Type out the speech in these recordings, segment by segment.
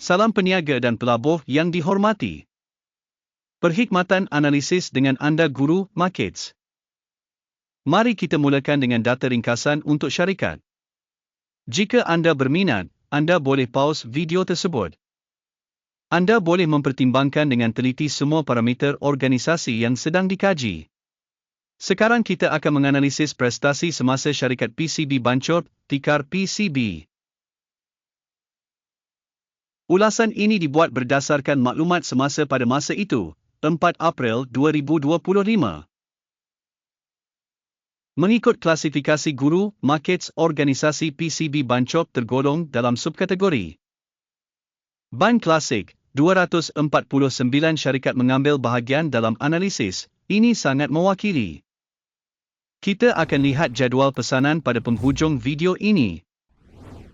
salam peniaga dan pelabuh yang dihormati. Perkhidmatan analisis dengan anda Guru Markets. Mari kita mulakan dengan data ringkasan untuk syarikat. Jika anda berminat, anda boleh pause video tersebut. Anda boleh mempertimbangkan dengan teliti semua parameter organisasi yang sedang dikaji. Sekarang kita akan menganalisis prestasi semasa syarikat PCB Bancorp, tikar PCB. Ulasan ini dibuat berdasarkan maklumat semasa pada masa itu, 4 April 2025. Mengikut klasifikasi guru, markets organisasi PCB Bancorp tergolong dalam subkategori. Ban Klasik, 249 syarikat mengambil bahagian dalam analisis, ini sangat mewakili. Kita akan lihat jadual pesanan pada penghujung video ini.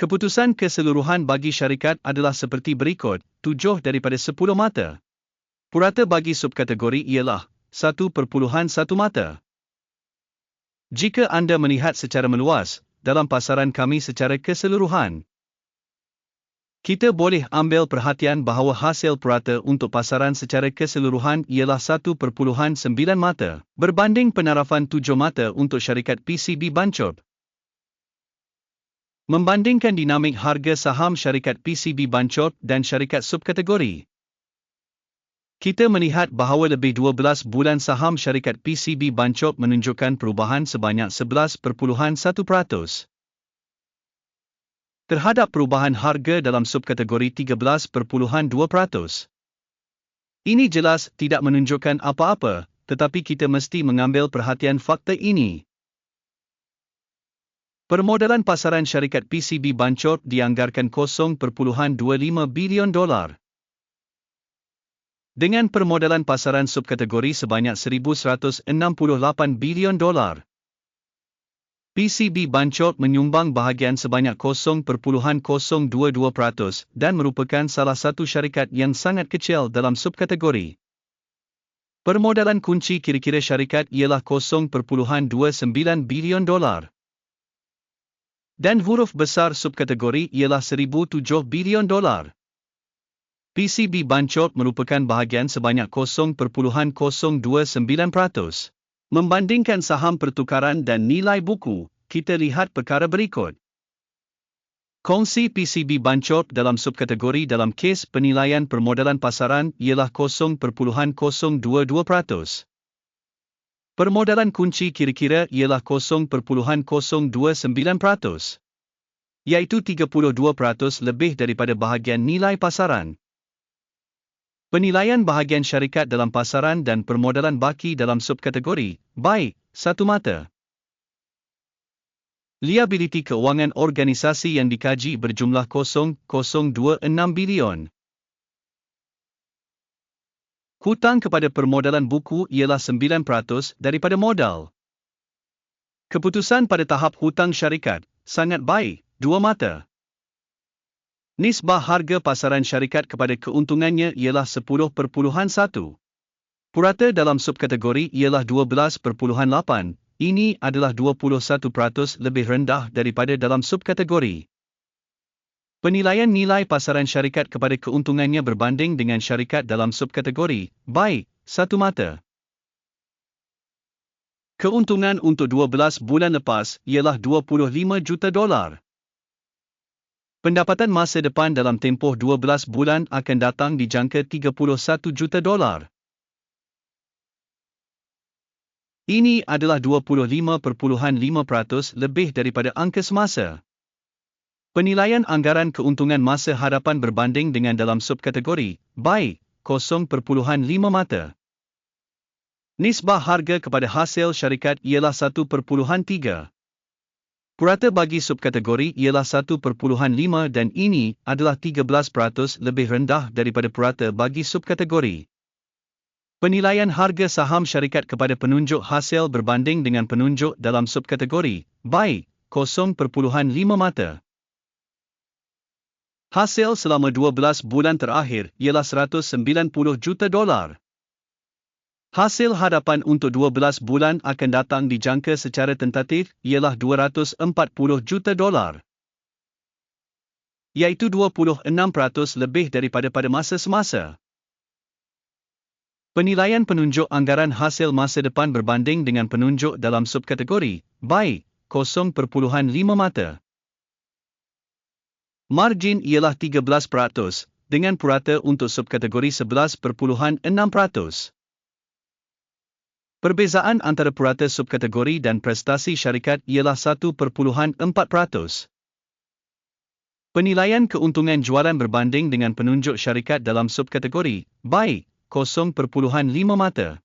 Keputusan keseluruhan bagi syarikat adalah seperti berikut, 7 daripada 10 mata. Purata bagi subkategori ialah 1.1 mata. Jika anda melihat secara meluas, dalam pasaran kami secara keseluruhan, kita boleh ambil perhatian bahawa hasil purata untuk pasaran secara keseluruhan ialah 1.9 mata, berbanding penarafan 7 mata untuk syarikat PCB Bancorp. Membandingkan dinamik harga saham syarikat PCB Bancorp dan syarikat subkategori. Kita melihat bahawa lebih 12 bulan saham syarikat PCB Bancorp menunjukkan perubahan sebanyak 11.1%. Terhadap perubahan harga dalam subkategori 13.2%. Ini jelas tidak menunjukkan apa-apa, tetapi kita mesti mengambil perhatian fakta ini. Permodalan pasaran syarikat PCB Bancorp dianggarkan 0.25 bilion dolar. Dengan permodalan pasaran subkategori sebanyak 1.168 bilion dolar. PCB Bancorp menyumbang bahagian sebanyak 0.022% dan merupakan salah satu syarikat yang sangat kecil dalam subkategori. Permodalan kunci kira-kira syarikat ialah 0.29 bilion dolar dan huruf besar subkategori ialah 1007 bilion dolar. PCB Bancorp merupakan bahagian sebanyak 0.029%. Membandingkan saham pertukaran dan nilai buku, kita lihat perkara berikut. Kongsi PCB Bancorp dalam subkategori dalam kes penilaian permodalan pasaran ialah 0.022%. Permodalan kunci kira-kira ialah 0.029%, iaitu 32% lebih daripada bahagian nilai pasaran. Penilaian bahagian syarikat dalam pasaran dan permodalan baki dalam subkategori, baik, satu mata. Liability keuangan organisasi yang dikaji berjumlah 0.026 bilion. Hutang kepada permodalan buku ialah 9% daripada modal. Keputusan pada tahap hutang syarikat sangat baik, dua mata. Nisbah harga pasaran syarikat kepada keuntungannya ialah 10.1. Purata dalam subkategori ialah 12.8. Ini adalah 21% lebih rendah daripada dalam subkategori. Penilaian nilai pasaran syarikat kepada keuntungannya berbanding dengan syarikat dalam subkategori, baik, satu mata. Keuntungan untuk 12 bulan lepas ialah 25 juta dolar. Pendapatan masa depan dalam tempoh 12 bulan akan datang dijangka 31 juta dolar. Ini adalah 25.5% lebih daripada angka semasa. Penilaian anggaran keuntungan masa hadapan berbanding dengan dalam subkategori, baik, 0.5 mata. Nisbah harga kepada hasil syarikat ialah 1.3. Purata bagi subkategori ialah 1.5 dan ini adalah 13% lebih rendah daripada purata bagi subkategori. Penilaian harga saham syarikat kepada penunjuk hasil berbanding dengan penunjuk dalam subkategori, baik, 0.5 mata. Hasil selama 12 bulan terakhir ialah 190 juta dolar. Hasil hadapan untuk 12 bulan akan datang dijangka secara tentatif ialah 240 juta dolar. iaitu 26% lebih daripada pada masa semasa. Penilaian penunjuk anggaran hasil masa depan berbanding dengan penunjuk dalam subkategori baik 0.5 mata. Margin ialah 13% dengan purata untuk subkategori 11.6%. Perbezaan antara purata subkategori dan prestasi syarikat ialah 1.4%. Penilaian keuntungan jualan berbanding dengan penunjuk syarikat dalam subkategori baik 0.5 mata.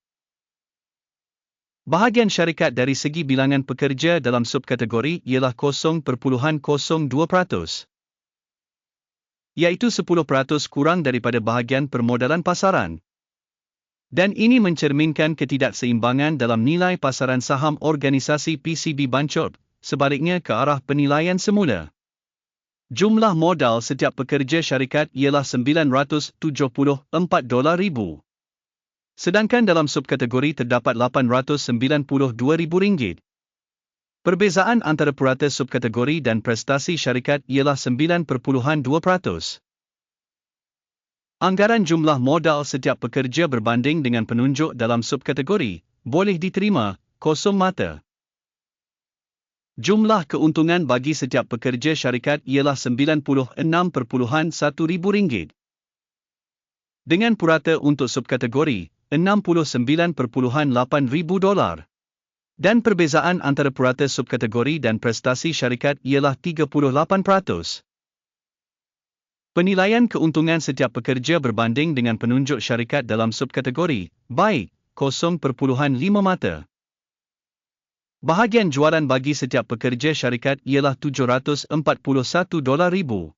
Bahagian syarikat dari segi bilangan pekerja dalam subkategori ialah 0.02%. Iaitu 10% kurang daripada bahagian permodalan pasaran. Dan ini mencerminkan ketidakseimbangan dalam nilai pasaran saham organisasi PCB Bancorp, sebaliknya ke arah penilaian semula. Jumlah modal setiap pekerja syarikat ialah 974 dolar ribu. Sedangkan dalam subkategori terdapat 892 ribu ringgit. Perbezaan antara purata subkategori dan prestasi syarikat ialah 9.2%. Anggaran jumlah modal setiap pekerja berbanding dengan penunjuk dalam subkategori boleh diterima kosong mata. Jumlah keuntungan bagi setiap pekerja syarikat ialah RM96.1,000. Dengan purata untuk subkategori, $69.8,000. Dan perbezaan antara purata subkategori dan prestasi syarikat ialah 38%. Penilaian keuntungan setiap pekerja berbanding dengan penunjuk syarikat dalam subkategori, baik, 0.5 mata. Bahagian jualan bagi setiap pekerja syarikat ialah 741 dolar ribu.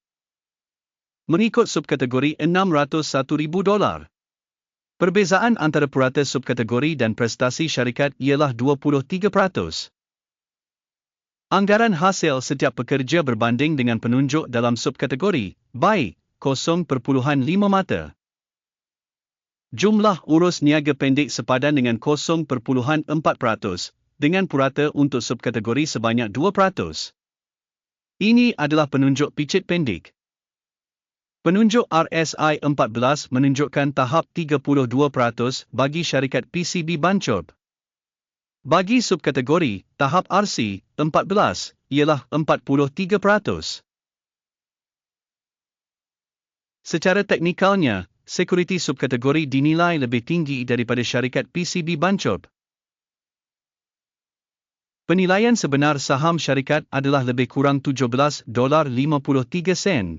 Mengikut subkategori 601 ribu dolar. Perbezaan antara purata subkategori dan prestasi syarikat ialah 23%. Anggaran hasil setiap pekerja berbanding dengan penunjuk dalam subkategori, baik, 0.5 mata. Jumlah urus niaga pendek sepadan dengan 0.4%, dengan purata untuk subkategori sebanyak 2%. Ini adalah penunjuk picit pendek. Penunjuk RSI 14 menunjukkan tahap 32% bagi syarikat PCB Bancorp. Bagi subkategori, tahap RC 14 ialah 43%. Secara teknikalnya, sekuriti subkategori dinilai lebih tinggi daripada syarikat PCB Bancorp. Penilaian sebenar saham syarikat adalah lebih kurang 17 dolar 53 sen.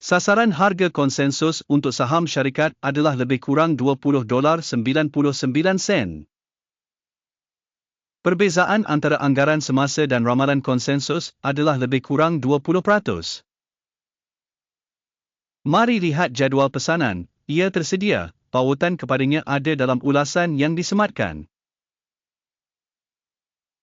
Sasaran harga konsensus untuk saham syarikat adalah lebih kurang 20 dolar 99 sen. Perbezaan antara anggaran semasa dan ramalan konsensus adalah lebih kurang 20%. Mari lihat jadual pesanan, ia tersedia, pautan kepadanya ada dalam ulasan yang disematkan.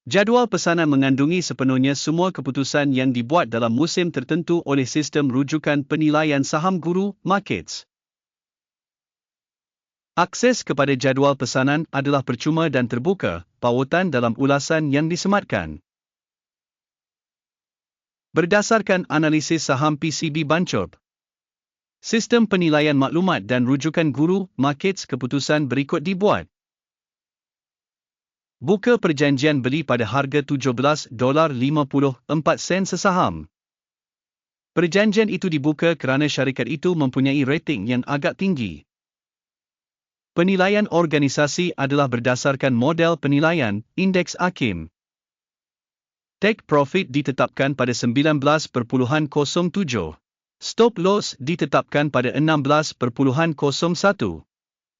Jadual pesanan mengandungi sepenuhnya semua keputusan yang dibuat dalam musim tertentu oleh sistem rujukan penilaian saham guru markets. Akses kepada jadual pesanan adalah percuma dan terbuka, pautan dalam ulasan yang disematkan. Berdasarkan analisis saham PCB Bancorp, sistem penilaian maklumat dan rujukan guru markets keputusan berikut dibuat. Buka perjanjian beli pada harga 17 dolar 54 sen sesaham. Perjanjian itu dibuka kerana syarikat itu mempunyai rating yang agak tinggi. Penilaian organisasi adalah berdasarkan model penilaian Indeks Akim. Take profit ditetapkan pada 19.07. Stop loss ditetapkan pada 16.01.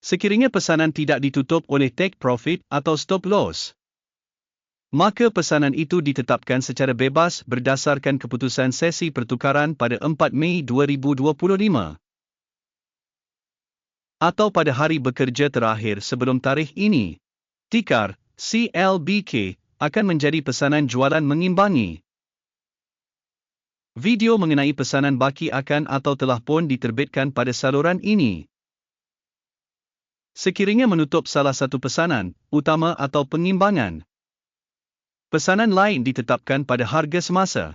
Sekiranya pesanan tidak ditutup oleh take profit atau stop loss, maka pesanan itu ditetapkan secara bebas berdasarkan keputusan sesi pertukaran pada 4 Mei 2025 atau pada hari bekerja terakhir sebelum tarikh ini. Tikar CLBK akan menjadi pesanan jualan mengimbangi. Video mengenai pesanan baki akan atau telah pun diterbitkan pada saluran ini. Sekiranya menutup salah satu pesanan, utama atau pengimbangan, pesanan lain ditetapkan pada harga semasa.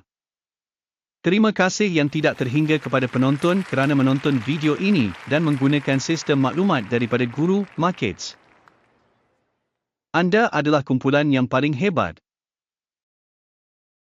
Terima kasih yang tidak terhingga kepada penonton kerana menonton video ini dan menggunakan sistem maklumat daripada Guru Markets. Anda adalah kumpulan yang paling hebat.